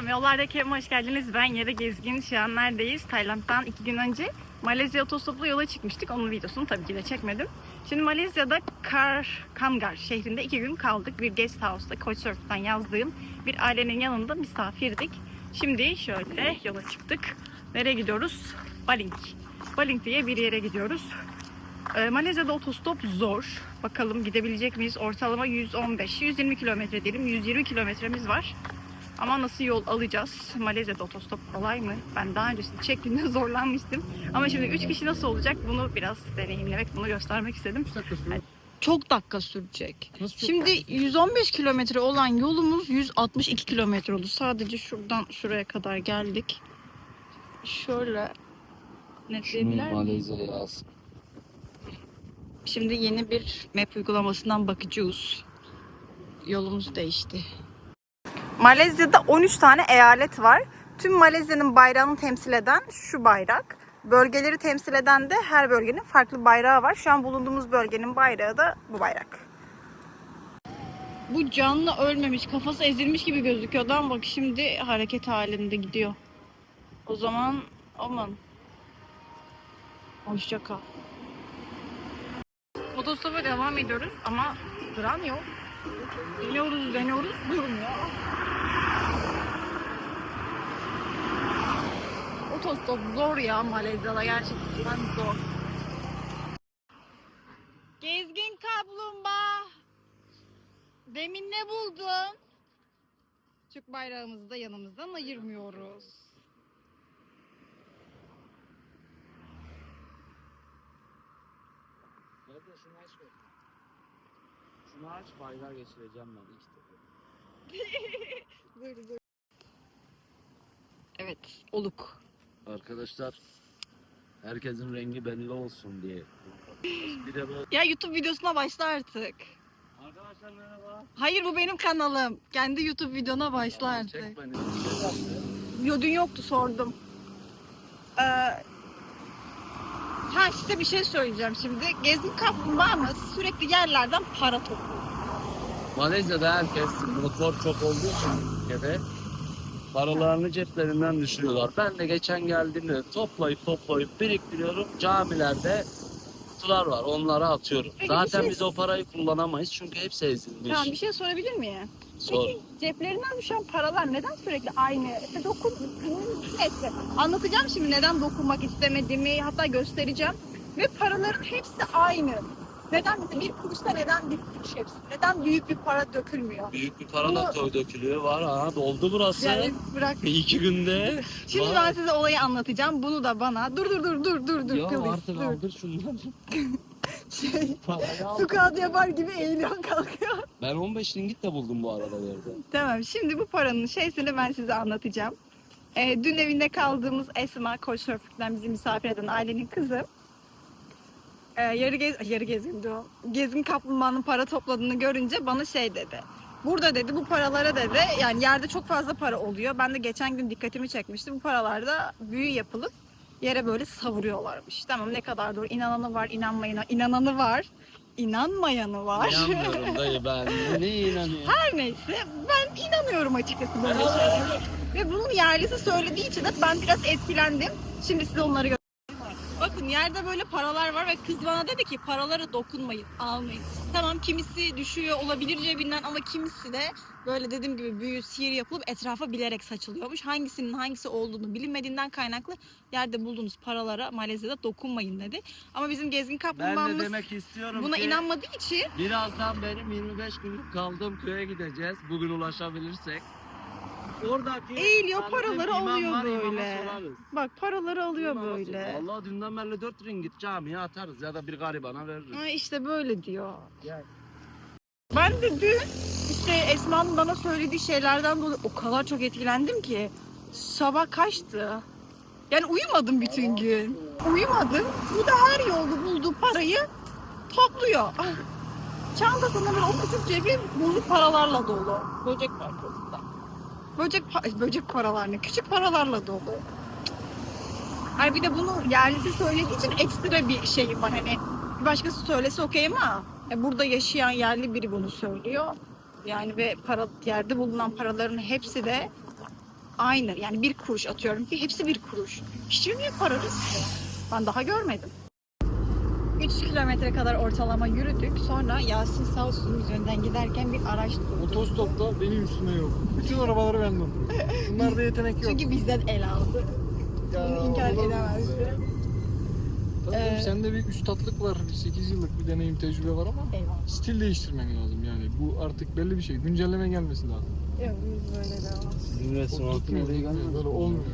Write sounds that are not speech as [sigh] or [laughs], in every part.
Selam, Yollardaki Evime hoş geldiniz. Ben Yere Gezgin. Şu an neredeyiz? Tayland'dan iki gün önce Malezya otostopla yola çıkmıştık. Onun videosunu tabii ki de çekmedim. Şimdi Malezya'da Kar, Kangar şehrinde iki gün kaldık. Bir guest house'da Couchsurfing'den yazdığım bir ailenin yanında misafirdik. Şimdi şöyle yola çıktık. Nereye gidiyoruz? Baling. Baling diye bir yere gidiyoruz. Ee, Malezya'da otostop zor. Bakalım gidebilecek miyiz? Ortalama 115-120 kilometre diyelim. 120 kilometremiz var. Ama nasıl yol alacağız? Malezya'da otostop kolay mı? Ben daha öncesinde çektiğimde [laughs] zorlanmıştım. Ama şimdi 3 kişi nasıl olacak? Bunu biraz deneyimlemek, bunu göstermek istedim. Çok dakika sürecek. Şimdi 115 kilometre olan yolumuz 162 kilometre oldu. Sadece şuradan şuraya kadar geldik. Şöyle netleyebilir miyim? Şimdi yeni bir map uygulamasından bakacağız. Yolumuz değişti. Malezya'da 13 tane eyalet var. Tüm Malezya'nın bayrağını temsil eden şu bayrak. Bölgeleri temsil eden de her bölgenin farklı bayrağı var. Şu an bulunduğumuz bölgenin bayrağı da bu bayrak. Bu canlı ölmemiş, kafası ezilmiş gibi gözüküyordu ama bak şimdi hareket halinde gidiyor. O zaman aman. Hoşça kal. Otostopa devam ediyoruz ama duran yok. Deniyoruz, deniyoruz, durmuyor. Otostop zor ya Malezya'da gerçekten zor. Gezgin kaplumbağa. Demin ne buldun? Türk bayrağımızı da yanımızdan ayırmıyoruz. Nerede şunu aç be. Şunu aç bayrağı geçireceğim ben ilk defa. [laughs] Evet, oluk. Arkadaşlar herkesin rengi belli olsun diye. Bir de böyle. Ya YouTube videosuna başla artık. Arkadaşlar merhaba. Hayır bu benim kanalım. Kendi YouTube videona başla artık. Çek beni. Yo dün yoktu sordum. Ee, ha size bir şey söyleyeceğim şimdi. Gezgin kaplumbağamız sürekli yerlerden para topluyor. Malezya'da herkes motor çok olduğu için ülkede paralarını ceplerinden düşürüyorlar. Ben de geçen geldiğimde toplayıp toplayıp biriktiriyorum. Camilerde kutular var. Onlara atıyorum. Peki Zaten şey- biz o parayı kullanamayız çünkü hepsi ezilmiş. Tamam bir şey sorabilir miyim? Sor. Peki ceplerinden düşen paralar neden sürekli aynı? İşte dokun... Neyse. Anlatacağım şimdi neden dokunmak istemediğimi hatta göstereceğim. Ve paraların hepsi aynı. Neden mesela bir kuruşta neden bir kuruş hepsi? Neden büyük bir para dökülmüyor? Büyük bir para da toy dökülüyor var ha doldu burası. Yani bırak. İki günde. Şimdi Var. ben size olayı anlatacağım. Bunu da bana. Dur dur dur dur dur dur. Ya please, artık dur. aldır şunları. [laughs] Şey, su kağıdı yapar gibi eğiliyor kalkıyor. Ben 15 ringit de buldum bu arada yerde. Tamam şimdi bu paranın şeysini ben size anlatacağım. Ee, dün evinde kaldığımız Esma Couchsurfing'den bizi misafir eden ailenin kızı. Ee, yarı, gez, yarı gezgin diyor. Gezgin kaplumbağanın para topladığını görünce bana şey dedi. Burada dedi bu paralara dedi yani yerde çok fazla para oluyor. Ben de geçen gün dikkatimi çekmişti. Bu paralarda büyü yapılıp yere böyle savuruyorlarmış. Tamam ne kadar doğru inananı var inanmayana inananı var. inanmayanı var. İnanmıyorum dayı ben. Ne inanıyorum? Her neyse ben inanıyorum açıkçası böyle şeylere. Ve bunun yerlisi söylediği için de ben biraz etkilendim. Şimdi size onları gö- Bakın yerde böyle paralar var ve kız bana dedi ki paralara dokunmayın, almayın. Tamam kimisi düşüyor olabilir cebinden ama kimisi de böyle dediğim gibi büyü, sihir yapılıp etrafa bilerek saçılıyormuş. Hangisinin hangisi olduğunu bilinmediğinden kaynaklı yerde bulduğunuz paralara Malezya'da dokunmayın dedi. Ama bizim gezgin Ben de kaplumbağamız demek istiyorum buna ki inanmadığı için birazdan benim 25 günlük kaldığım köye gideceğiz. Bugün ulaşabilirsek. Oradaki Eğiliyor, paraları imam alıyor var, imama böyle. sorarız. bak paraları alıyor İmama böyle. sorarız. Allah dünden beri 4 ringit camiye atarız ya da bir garibana veririz. Ha işte böyle diyor. Gel. Ben de dün işte Esma'nın bana söylediği şeylerden dolayı o kadar çok etkilendim ki sabah kaçtı. Yani uyumadım bütün gün. Uyumadım. Bu da her yolda bulduğu parayı topluyor. Çantasında böyle o küçük cebi bozuk paralarla dolu. Böcek var kolunda. Böcek, pa- böcek paralar ne? Küçük paralarla dolu. Hayır bir de bunu yerlisi söylediği için ekstra bir şey var hani. Bir başkası söylese okey ama e, burada yaşayan yerli biri bunu söylüyor. Yani ve para yerde bulunan paraların hepsi de aynı. Yani bir kuruş atıyorum ki hepsi bir kuruş. Hiçbir niye para? Ben daha görmedim. 3 kilometre kadar ortalama yürüdük. Sonra Yasin sağ olsun biz önden giderken bir araç durdu. Otostopta benim üstüme yok. Bütün arabaları benden. Bunlarda yetenek yok. Çünkü bizden el aldı. Bunu inkar edemezdim. Tabii Ee, sende bir üstatlık var. 8 yıllık bir deneyim tecrübe var ama Eyvallah. stil değiştirmen lazım yani. Bu artık belli bir şey. Güncelleme gelmesi daha. Yok biz böyle devam. Bizim tutmuyor, oraya tutmuyor. gelmez. Böyle olmuyor.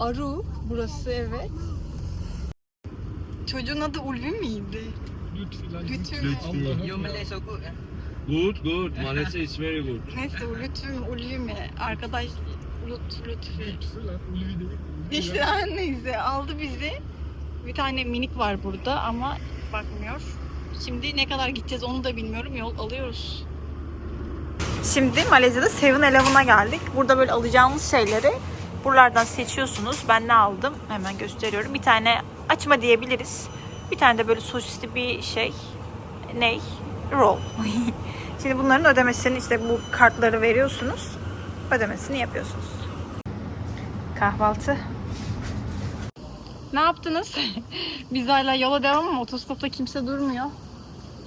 Aru burası evet. Çocuğun adı Ulvi miydi? Allah'ım Your ya. Malay so good. eh? Good, good. Malaysia is very good. Neyse Lütfü mü Ulvi mi? Arkadaş Lut, Lütfü. Lütfü lan. Ulvi değil. Ulvi İşte lan. her [laughs] neyse aldı bizi. Bir tane minik var burada ama bakmıyor. Şimdi ne kadar gideceğiz onu da bilmiyorum. Yol alıyoruz. Şimdi Malezya'da 7-Eleven'a geldik. Burada böyle alacağınız şeyleri buralardan seçiyorsunuz. Ben ne aldım? Hemen gösteriyorum. Bir tane açma diyebiliriz. Bir tane de böyle sosisli bir şey. Ney? Roll. [laughs] Şimdi bunların ödemesini işte bu kartları veriyorsunuz. Ödemesini yapıyorsunuz. Kahvaltı. Ne yaptınız? [laughs] Biz hala yola devam ama otostopta kimse durmuyor.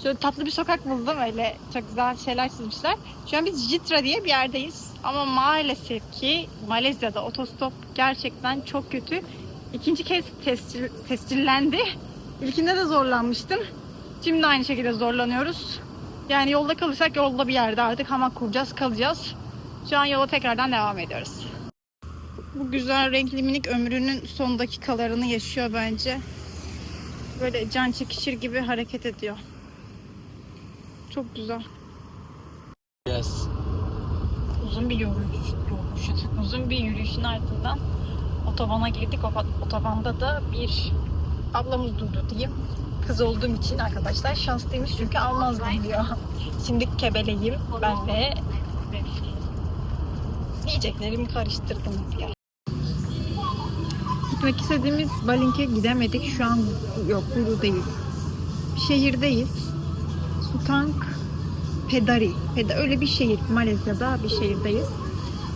Şöyle tatlı bir sokak buldum öyle çok güzel şeyler çizmişler. Şu an biz Jitra diye bir yerdeyiz. Ama maalesef ki Malezya'da otostop gerçekten çok kötü. İkinci kez tescil, tescillendi. İlkinde de zorlanmıştım. Şimdi aynı şekilde zorlanıyoruz. Yani yolda kalırsak yolda bir yerde artık hamak kuracağız, kalacağız. Şu an yola tekrardan devam ediyoruz. Bu güzel renkli minik ömrünün son dakikalarını yaşıyor bence. Böyle can çekişir gibi hareket ediyor. Çok güzel. Yes. Uzun bir yürüyüş, yürüyüş- uzun bir yürüyüşün ardından otobana girdik. Otobanda da bir ablamız durdu diyeyim. Kız olduğum için arkadaşlar şanslıymış çünkü almazdım diyor. Şimdi kebeleyim ben de yiyeceklerimi karıştırdım diyor. Gitmek istediğimiz Balink'e gidemedik. Şu an yok burada değil. Şehirdeyiz. Sutank Pedari. Peda öyle bir şehir. Malezya'da bir şehirdeyiz.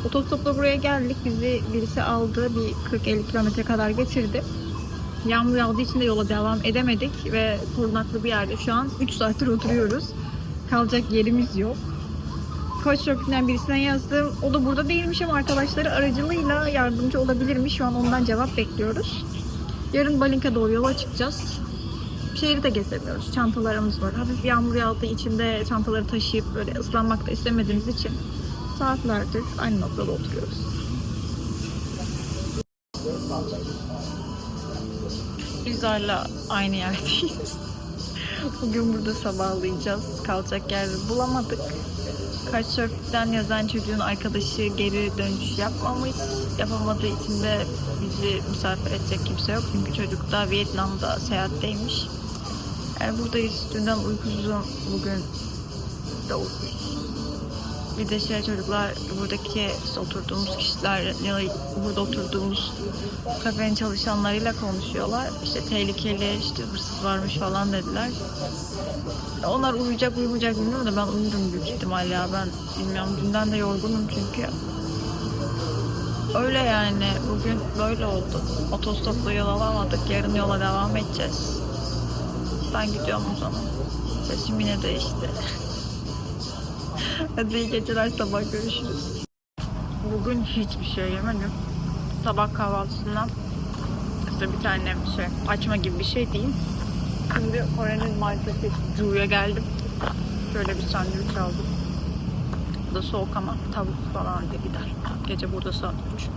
Otostopla buraya geldik. Bizi birisi aldı. Bir 40-50 kilometre kadar getirdi. Yağmur yağdığı için de yola devam edemedik ve korunaklı bir yerde şu an 3 saattir oturuyoruz. Kalacak yerimiz yok. Couchsurfing'den birisine yazdım. O da burada değilmiş ama arkadaşları aracılığıyla yardımcı olabilirmiş. Şu an ondan cevap bekliyoruz. Yarın Balink'e doğru yola çıkacağız. Şehri de gezemiyoruz. Çantalarımız var. Hafif yağmur yağdığı için de çantaları taşıyıp böyle ıslanmak da istemediğimiz için saatlerdir aynı noktada oturuyoruz. Biz aynı yerdeyiz. [laughs] Bugün burada sabahlayacağız. Kalacak yer bulamadık. Couchsurfing'den yazan çocuğun arkadaşı geri dönüş yapmamış. Yapamadığı için de bizi misafir edecek kimse yok. Çünkü çocuk da Vietnam'da seyahatteymiş. Yani buradayız. Dünden uykusuzum. Bugün de uykusuz. Bir de şey çocuklar buradaki oturduğumuz kişiler burada oturduğumuz kafenin çalışanlarıyla konuşuyorlar. İşte tehlikeli, işte hırsız varmış falan dediler. Onlar uyuyacak uyumayacak bilmiyorum da ben uyurum büyük ihtimalle ya. Ben bilmiyorum. Dünden de yorgunum çünkü. Öyle yani. Bugün böyle oldu. Otostopla yol alamadık. Yarın yola devam edeceğiz. Ben gidiyorum o zaman. Sesim yine değişti. [laughs] Hadi iyi geceler sabah görüşürüz. Bugün hiçbir şey yemedim. Sabah kahvaltısından işte bir tane şey açma gibi bir şey değil. Şimdi Kore'nin marketi Cu'ya geldim. Şöyle bir sandviç aldım. Bu da soğuk ama tavuk falan da gider. Gece burada saat 3.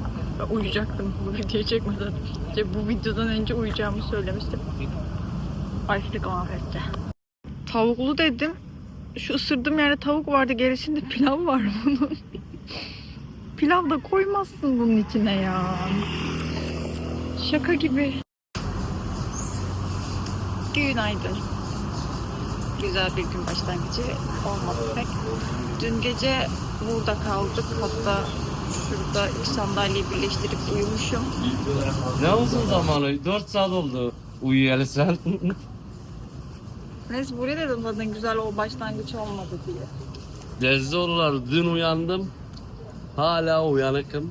Ben uyuyacaktım bu videoyu çekmeden. İşte bu videodan önce uyuyacağımı söylemiştim. Açlık mahvetti. Tavuklu dedim. Şu ısırdığım yerde tavuk vardı. Gerisinde [laughs] pilav var bunun. pilav da koymazsın bunun içine ya. Şaka gibi. Günaydın. Güzel bir gün başlangıcı olmadı pek. Dün gece burada kaldık. Hatta şurada iki sandalyeyi birleştirip uyumuşum. Ne uzun zamanı? 4 saat oldu uyuyalı sen. [laughs] Neyse buraya dedim zaten güzel o başlangıç olmadı diye. Lezzetler dün uyandım. Hala uyanıkım.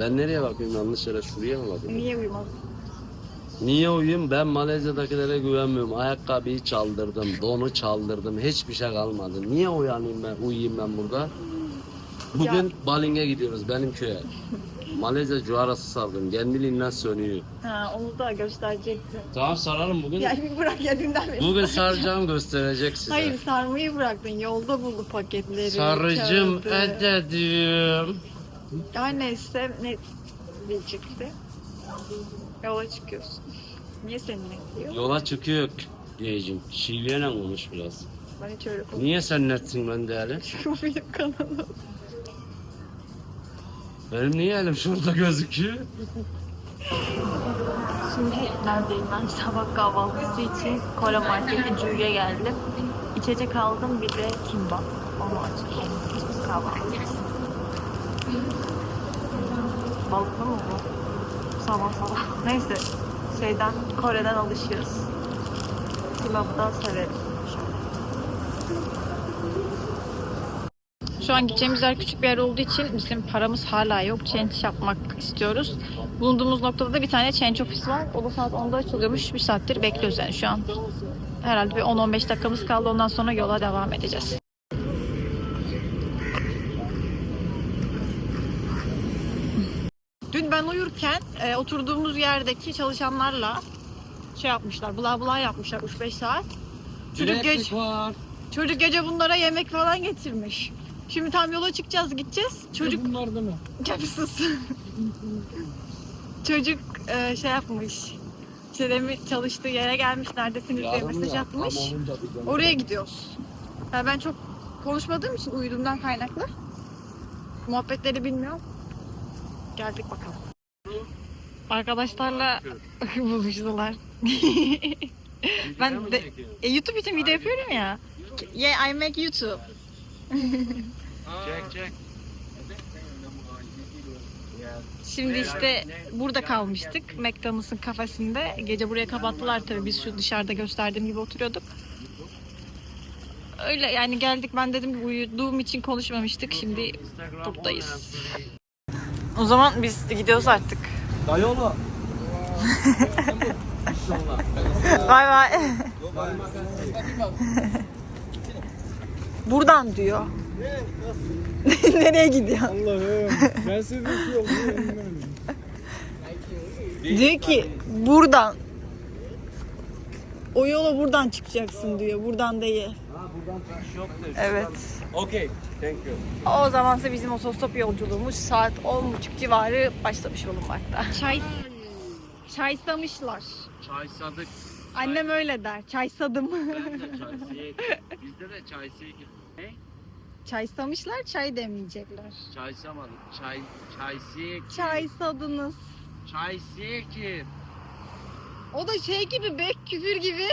Ben nereye bakıyorum yanlış yere şuraya mı bakıyorum? Niye uyumadın? Niye uyuyayım? Ben Malezya'dakilere güvenmiyorum. Ayakkabıyı çaldırdım, donu çaldırdım. Hiçbir şey kalmadı. Niye uyanayım ben, uyuyayım ben burada? Bugün Baling'e gidiyoruz benim köye. [laughs] Malezya cuarası sardım. Kendiliğinden sönüyor. Ha onu da gösterecektim. Tamam sararım bugün. Ya bir [laughs] bırak ya dünden beri. Bugün saracağım gösterecek size. Hayır sarmayı bıraktın. Yolda buldu paketleri. Sarıcım kağıdı. ededim. Ya neyse ne diyecekti. Yola çıkıyorsun. Niye seninle gidiyor? Yola çıkıyor diyeceğim. Şiveyle konuş biraz. Ben hiç öyle konuşmuyorum. Niye sen netsin ben değerli? [laughs] Bu benim kanalım. Benim niye elim şurada gözüküyor? Şimdi neredeyim ben? [laughs] Sabah kahvaltısı için Kore Market'e Cu'ya geldim. İçecek aldım bir de kimbap. Onu. Biz kahvaltı. Balıklı mı bu? Sabah sabah. [laughs] Neyse. Şeyden, Kore'den alışıyoruz. Kimbap'ı da severim. Şu an gideceğimiz yer küçük bir yer olduğu için bizim paramız hala yok. Change yapmak istiyoruz. Bulunduğumuz noktada da bir tane change ofis var. O da saat 10'da açılıyormuş. Bir saattir bekliyoruz yani şu an. Herhalde bir 10-15 dakikamız kaldı. Ondan sonra yola devam edeceğiz. Dün ben uyurken e, oturduğumuz yerdeki çalışanlarla şey yapmışlar, bla bla yapmışlar 3-5 saat. Çocuk, var. çocuk gece bunlara yemek falan getirmiş. Şimdi tam yola çıkacağız, gideceğiz. Çocuk Bunlar değil mi? Capsız. Çocuk e, şey yapmış. İşte demin çalıştığı yere gelmiş. Neredesiniz diye mesaj atmış. Oraya gidiyoruz. Yani ben çok konuşmadığım için uyuduğumdan kaynaklı. Muhabbetleri bilmiyorum. Geldik bakalım. Arkadaşlarla [laughs] buluştular. ben de e, YouTube için video yapıyorum ya. Yeah, I make YouTube. Çek çek. Şimdi işte burada kalmıştık. McDonald's'ın kafesinde. Gece buraya kapattılar tabii. Biz şu dışarıda gösterdiğim gibi oturuyorduk. Öyle yani geldik ben dedim ki uyuduğum için konuşmamıştık. Şimdi buradayız. O zaman biz gidiyoruz artık. Dayıoğlu. Bay bay. [laughs] Buradan diyor. [laughs] Nereye gidiyor? Allah'ım. Ben size bir oldu. inanamadım. Diyor ki buradan. O yola buradan çıkacaksın diyor. Buradan değil. Ha buradan çıkış yok diyor. Evet. Okey. Thank you. O zamansa bizim otostop yolculuğumuz saat 10.30 civarı başlamış bulunmakta. Çay çaysamışlar. Çay sadık. Annem öyle der. Çaysadım. Ben de. Bizde de çay siyek. Ne? Çaysamışlar, çay demeyecekler. Çay samadık. Çay, çay siyek. Çaysadınız. Çay siyek. O da şey gibi be, küfür gibi.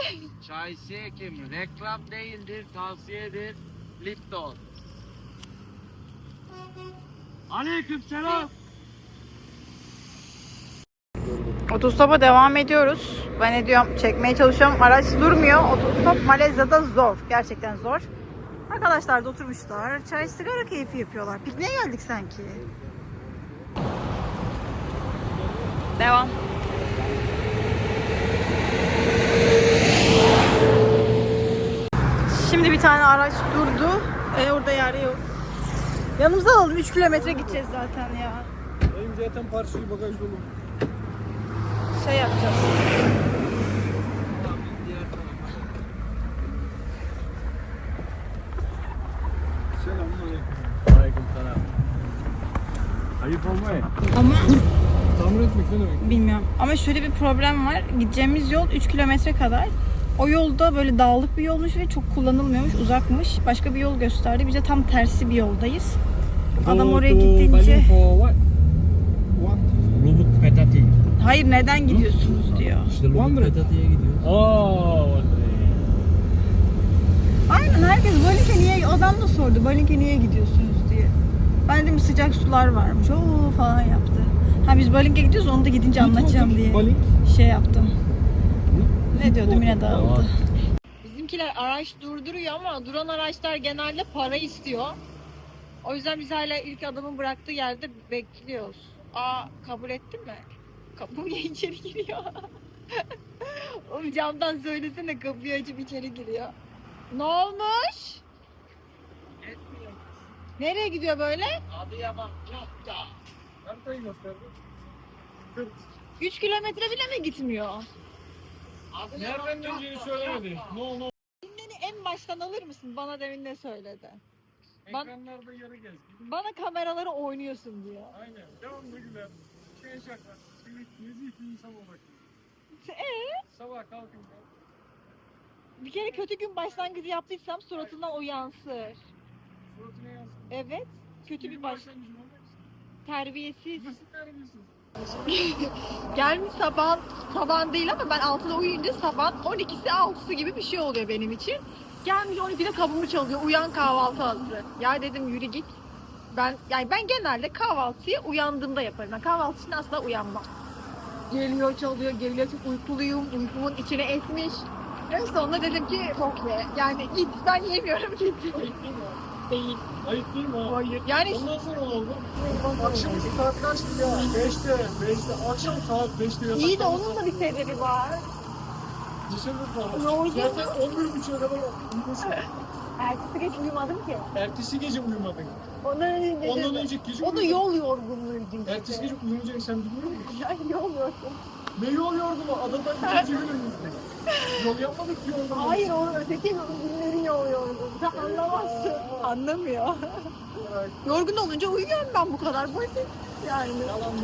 Çay siyekim. Reklam değildir, tavsiyedir. Lipton. Aleyküm selam. Otostopa devam ediyoruz. Ben ne diyorum çekmeye çalışıyorum. Araç durmuyor. Otostop Malezya'da zor. Gerçekten zor. Arkadaşlar da oturmuşlar. Çay sigara keyfi yapıyorlar. Pikniğe geldik sanki. Devam. Şimdi bir tane araç durdu. E, orada yer yok. Yanımıza alalım. 3 kilometre gideceğiz zaten ya. Benim zaten parçayı bagaj dolu. Şey yapacağız. Ayıp olmayın. Ama Tamir etmek ne demek? Bilmiyorum. Ama şöyle bir problem var. Gideceğimiz yol 3 kilometre kadar. O yolda böyle dağlık bir yolmuş ve çok kullanılmıyormuş, uzakmış. Başka bir yol gösterdi. Biz de tam tersi bir yoldayız. Adam oraya gidince hayır neden gidiyorsunuz diyor. İşte. Petati'ye gidiyor. Aa, Aynen herkes Balink'e niye, adam da sordu Balink'e niye gidiyorsunuz diye. Ben dedim sıcak sular varmış. Oo falan yaptı. Ha biz Balink'e gidiyoruz onu da gidince anlatacağım diye. Balink. şey yaptım. Ne diyordum yine dağıldı. Bizimkiler araç durduruyor ama duran araçlar genelde para istiyor. O yüzden biz hala ilk adamın bıraktığı yerde bekliyoruz. Aa kabul ettin mi? Kapı [laughs] içeri giriyor. Oğlum camdan söylesene kapıyı açıp içeri giriyor. Ne olmuş? Etmiyor. Nereye gidiyor böyle? Adıyaman çok da. Haritayı gösterdi. Kır. 3 kilometre bile mi gitmiyor? Nereden da. söylemedi. No no. Beni en baştan alır mısın? Bana demin ne söyledi? Ben- Ekranlarda yarı gez. Bana kameraları oynuyorsun diyor. Aynen. Devamlı güler. Çevik, nezih bir insan olarak. Ee? Sabah kalkınca. Bir kere kötü gün başlangıcı yaptıysam suratından o yansır. Suratına yansın. Evet. Kötü bir baş başlangıcı terbiyesiz. Nasıl terbiyesiz? [laughs] Gelmiş sabah sabah değil ama ben 6'da uyuyunca sabah 12'si 6'sı gibi bir şey oluyor benim için. Gelmiş 12'de kapımı çalıyor. Uyan kahvaltı hazır. Ya dedim yürü git. Ben yani ben genelde kahvaltıyı uyandığımda yaparım. Ben kahvaltı için asla uyanmam. Geliyor çalıyor, geliyor çok uykuluyum. Uykumun içine etmiş. En sonunda dedim ki bok ye. Yani git ben yemiyorum git. Ayıp değil mi? Değil. Ayıp değil mi? ha? Hayır. Yani Ondan sonra oldu? Akşam saat kaçtı ya? 5'te. 5'te. Akşam saat 5'te yataktan. iyi de onun da bir sebebi var. Dışarıda kalmış. Ne oldu? Zaten 11.30'a kadar uyumuşum. [laughs] Ertesi geç uyumadım ki. Ertesi gece uyumadın. Ondan önce Ondan önceki gece O da uyumadın. yol yorgunluğuydu işte. Ertesi gece uyumayacak sen bilmiyor musun? [laughs] Ya yol yorgun. Ne yol yordu mu? Adadan ikinci [laughs] günümüzde. Yol yapmadık ki yolda. Hayır o öteki günlerin yol yorgun. Sen anlamazsın. Anlamıyor. Yorgun olunca uyuyorum ben bu kadar basit. Yani. Yalan mı?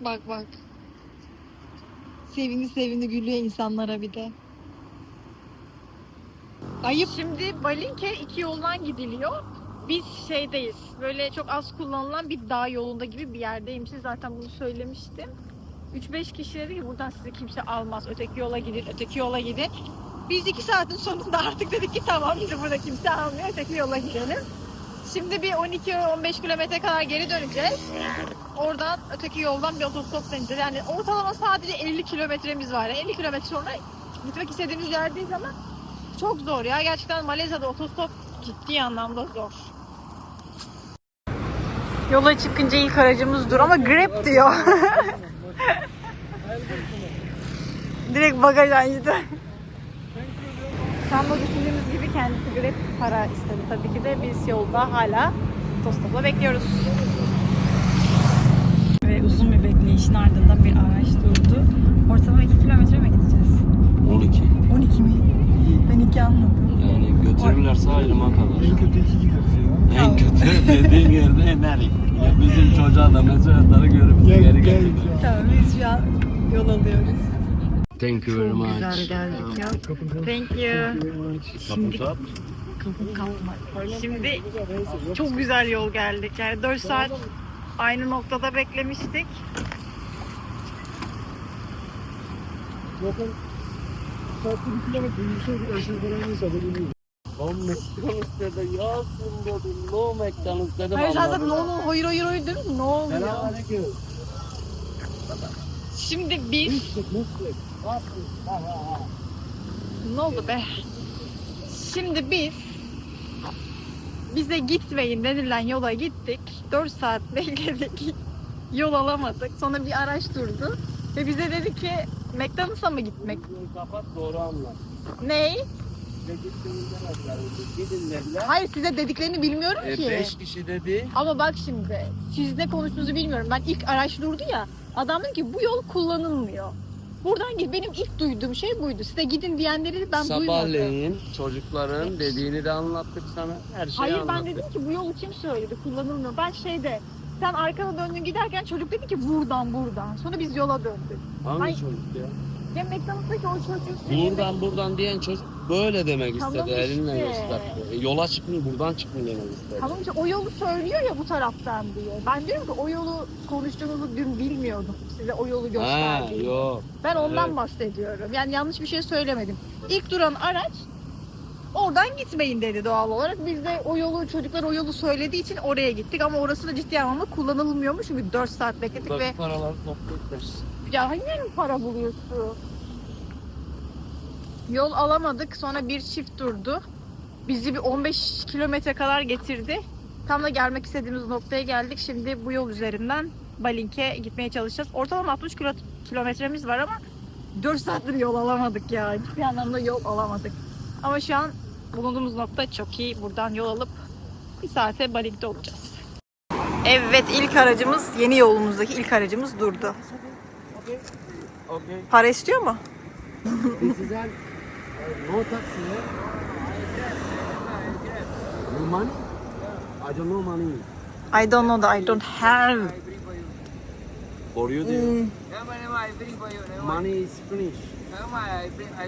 Bak bak. Sevindi sevindi gülüyor insanlara bir de. Ayıp. Şimdi Balinke iki yoldan gidiliyor. Biz şeydeyiz. Böyle çok az kullanılan bir dağ yolunda gibi bir yerdeyim. Size zaten bunu söylemiştim. 3-5 kişi dedi ki buradan sizi kimse almaz. Öteki yola gidin, öteki yola gidin. Biz iki saatin sonunda artık dedik ki tamam bizi burada kimse almıyor. Öteki yola gidelim. Şimdi bir 12-15 kilometre kadar geri döneceğiz. Oradan öteki yoldan bir otostop deneyeceğiz. Yani ortalama sadece 50 kilometremiz var. Yani 50 kilometre sonra gitmek istediğimiz yerdeyiz ama çok zor ya. Gerçekten Malezya'da otostop ciddi anlamda zor. Yola çıkınca ilk aracımız dur ama Grab diyor. [laughs] Direkt bagaj açtı. Tam da düşündüğümüz gibi kendisi Grab para istedi tabii ki de. Biz yolda hala otostopla bekliyoruz. Ve uzun bir bekleyişin ardından bir araç durdu. Ortalama 2 kilometre mi gideceğiz? 12. 12 mi? Ben 2 anladım. Yani götürürlerse ayrıma kadar. En kötü iki gideriz ya. En kötü dediğin yerde nereye? Ya bizim çocuğa da mesajları görüp geri getirdi. Tamam biz şu an yol alıyoruz. Thank you very Çok much. güzel geldik ya. Thank you. Şimdi kapı kalkma. Şimdi çok güzel yol geldik. Yani 4 saat aynı noktada beklemiştik. Zaten saatte bir kilometre yürüseydik aşağı yukarı neyse geliyoruz. Lan McDonald's'ta da yazsın dedim. No McDonald's dedim. Hayır sen zaten no no hayır hayır hayır dedin mi? Ne oluyor? Selamünaleyküm. Şimdi biz ne oldu be? Şimdi biz bize gitmeyin denilen yola gittik. 4 saat bekledik. [laughs] Yol alamadık. Sonra bir araç durdu. Ve bize dedi ki McDonald's'a mı gitmek? Kapat doğru anla. Ney? Gidin dediler. Hayır size dediklerini bilmiyorum E, ki. beş kişi dedi. Ama bak şimdi siz ne konuştuğunuzu bilmiyorum. Ben ilk araç durdu ya. Adam dedi ki bu yol kullanılmıyor. Buradan git. Benim ilk duyduğum şey buydu. Size gidin diyenleri ben duymadım. Sabahleyin çocukların dediğini de anlattık sana. Her şeyi Hayır ben anlattık. dedim ki bu yolu kim söyledi kullanılmıyor. Ben şeyde sen arkana döndün giderken çocuk dedi ki buradan buradan. Sonra biz yola döndük. Hangi Ay- çocuk ya? Ya McDonald's'taki o çocuk Buradan buradan diyen çocuk böyle demek Tamam istedi. Elinle işte. gösterdi. E, yola çıkın buradan çıkın demek istedi. Tamam işte o yolu söylüyor ya bu taraftan diye. Ben diyorum ki o yolu konuştuğunuzu dün bilmiyordum. Size o yolu Ha, gösterdiğim. yok. Ben ondan Evet. bahsediyorum. Yani yanlış bir şey söylemedim. İlk duran araç oradan gitmeyin dedi doğal olarak. Biz de o yolu çocuklar o yolu söylediği için oraya gittik ama orası da ciddi anlamda kullanılmıyormuş. Çünkü 4 saat bekledik Bak ve paraları toplayıp ya hangi yerin para buluyorsun? Yol alamadık. Sonra bir çift durdu. Bizi bir 15 kilometre kadar getirdi. Tam da gelmek istediğimiz noktaya geldik. Şimdi bu yol üzerinden Balink'e gitmeye çalışacağız. Ortalama 60 kilo- kilometremiz var ama 4 saattir yol alamadık ya. Hiçbir anlamda yol alamadık. Ama şu an bulunduğumuz nokta çok iyi. Buradan yol alıp bir saate Balink'te olacağız. Evet ilk aracımız yeni yolumuzdaki ilk aracımız durdu. Para istiyor mu? An no taxi. No money? I don't know money. I don't know that I don't have. For you Hmm. there. Money is finished.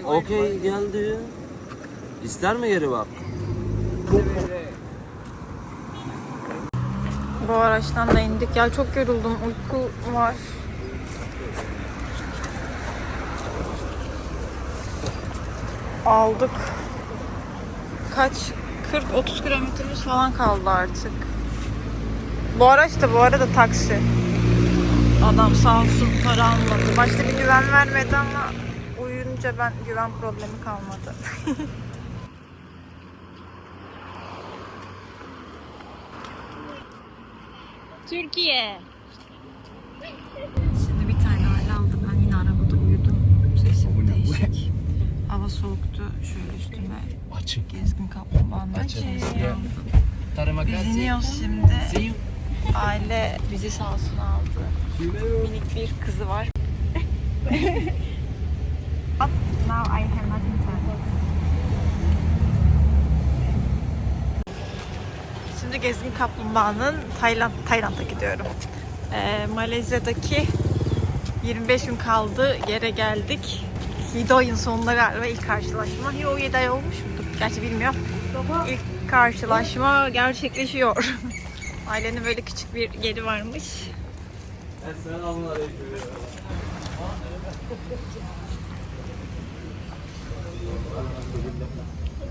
Okay geldi. İster mi geri bak? Bu araçtan da indik. Ya çok yoruldum. Uyku var. Aldık. Kaç? 40-30 kilometremiz falan kaldı artık. Bu araç da bu arada taksi. Adam sağ olsun para almadı. Başta bir güven vermedi ama uyuyunca ben güven problemi kalmadı. [laughs] Türkiye. Şimdi bir tane aile aldım. Ben yine arabada uyudum. Sesim değişik. Hava soğuktu. Şöyle üstüme Açık. gezgin kaplumbağanın Biz iniyoruz şimdi. Aile bizi sağ olsun aldı. Minik bir kızı var. Up [laughs] now I have nothing Şimdi Gezgin Kaplumbağa'nın Tayland, Tayland'a gidiyorum. Ee, Malezya'daki 25 gün kaldı yere geldik. Hidoy'un sonunda galiba ilk karşılaşma. Yo 7 ay olmuş mudur? Gerçi bilmiyorum. İlk karşılaşma gerçekleşiyor. [laughs] Ailenin böyle küçük bir yeri varmış.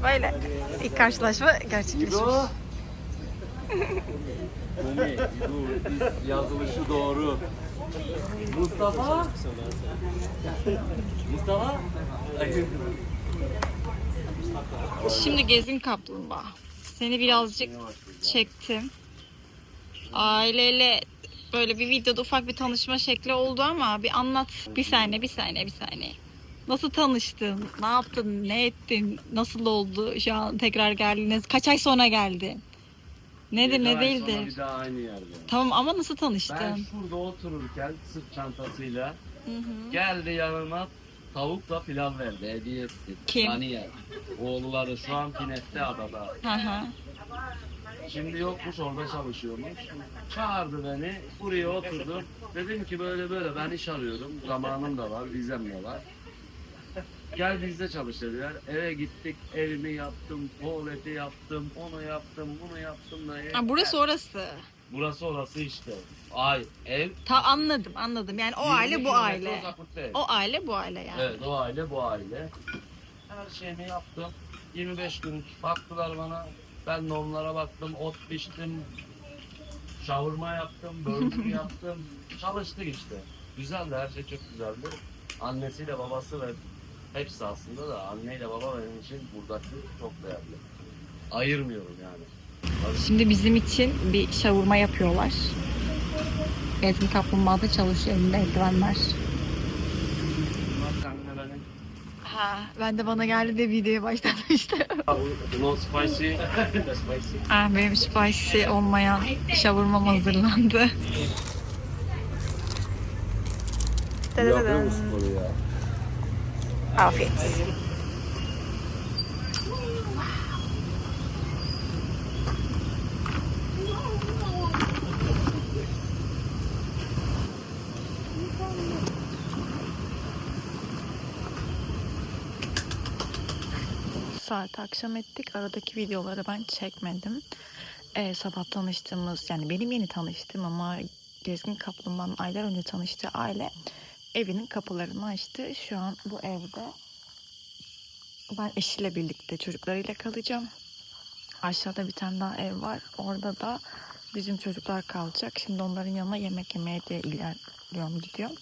Böyle ilk karşılaşma gerçekleşmiş. Yazılışı doğru. Mustafa? Mustafa? Şimdi gezin kaplumbağa. Seni birazcık çektim. Aileyle böyle bir videoda ufak bir tanışma şekli oldu ama bir anlat. Bir saniye, bir saniye, bir saniye. Nasıl tanıştın? Ne yaptın? Ne ettin? Nasıl oldu? Şu an tekrar geldiniz. Kaç ay sonra geldin? Nedir ne değildir? Bir daha aynı yerde. Tamam ama nasıl Ben tanıştın? şurada otururken sırt çantasıyla Hı hı. geldi yanıma tavukla pilav verdi. Hediye etti. Kim? Daniel. Oğulları şu an Pinet'te adada. Hı hı. Şimdi yokmuş orada çalışıyormuş. Çağırdı beni. Buraya oturdum. Dedim ki böyle böyle ben iş arıyorum. Zamanım da var, vizem de var. Gel bizde çalış dediler. Eve gittik, evimi yaptım, tuvaleti yaptım, onu yaptım, bunu yaptım da. Ha, burası orası. Burası orası işte. Ay, ev. Ta anladım anladım. Yani o 20 aile bu aile. ev. O aile bu aile yani. Evet, o aile bu aile. Her şeyimi yaptım. 25 gün baktılar bana. Ben de onlara baktım, ot biçtim, şavurma yaptım, börgü [laughs] yaptım. Çalıştık işte. Güzeldi, her şey çok güzeldi. Annesiyle babası ve hepsi aslında da anneyle baba benim için buradaki çok değerli. Ayırmıyorum yani. Şimdi bizim için bir şavurma yapıyorlar. Gezgin Kaplumbağa'da çalışıyor elinde benim. Ha, ben de bana geldi de videoya başladım işte. No spicy. [laughs] spicy. ah, benim spicy olmayan şavurmam hazırlandı. Yapıyor musun bunu ya? Afiyet. Saat akşam ettik. Aradaki videoları ben çekmedim. Ee, sabah tanıştığımız yani benim yeni tanıştığım ama Gezgin Kaplumbağa'nın aylar önce tanıştığı aile evinin kapılarını açtı. Şu an bu evde ben eşiyle birlikte çocuklarıyla kalacağım. Aşağıda bir tane daha ev var. Orada da bizim çocuklar kalacak. Şimdi onların yanına yemek yemeye de ilerliyorum gidiyorum.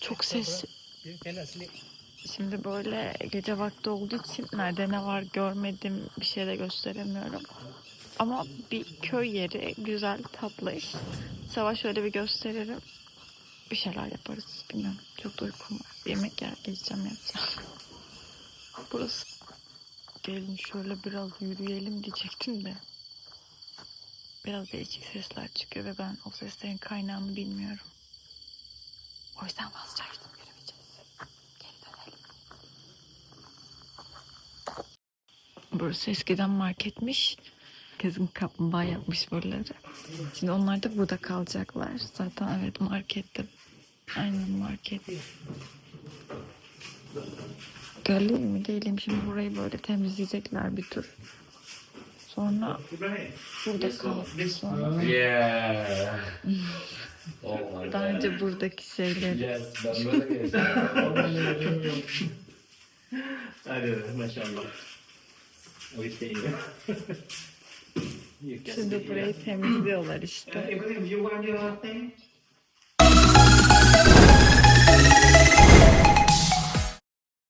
Çok ses. Şimdi böyle gece vakti olduğu için nerede ne var görmedim. Bir şey de gösteremiyorum. Ama bir köy yeri, güzel, tatlı iş. Sabah şöyle bir gösteririm. Bir şeyler yaparız. Bilmiyorum. Çok da uykum var. Yemek yer, geçeceğim yapacağım. [laughs] Burası. Gelin şöyle biraz yürüyelim diyecektim de. Biraz değişik sesler çıkıyor ve ben o seslerin kaynağını bilmiyorum. O yüzden vazgeçtim yürümeyeceğiz. Geri dönelim. Burası eskiden marketmiş. Kızın kaplumbağa yapmış buraları. Şimdi onlar da burada kalacaklar. Zaten evet markette. Aynen market. Galeri mi değilim. Şimdi burayı böyle temizleyecekler bir tur. Sonra burada kalıp sonra Yeah. oh daha önce buradaki şeyleri Yes, ben böyle geçtim. Aduh, Masya Allah. Oh, işte iyi. Şimdi burayı temizliyorlar işte.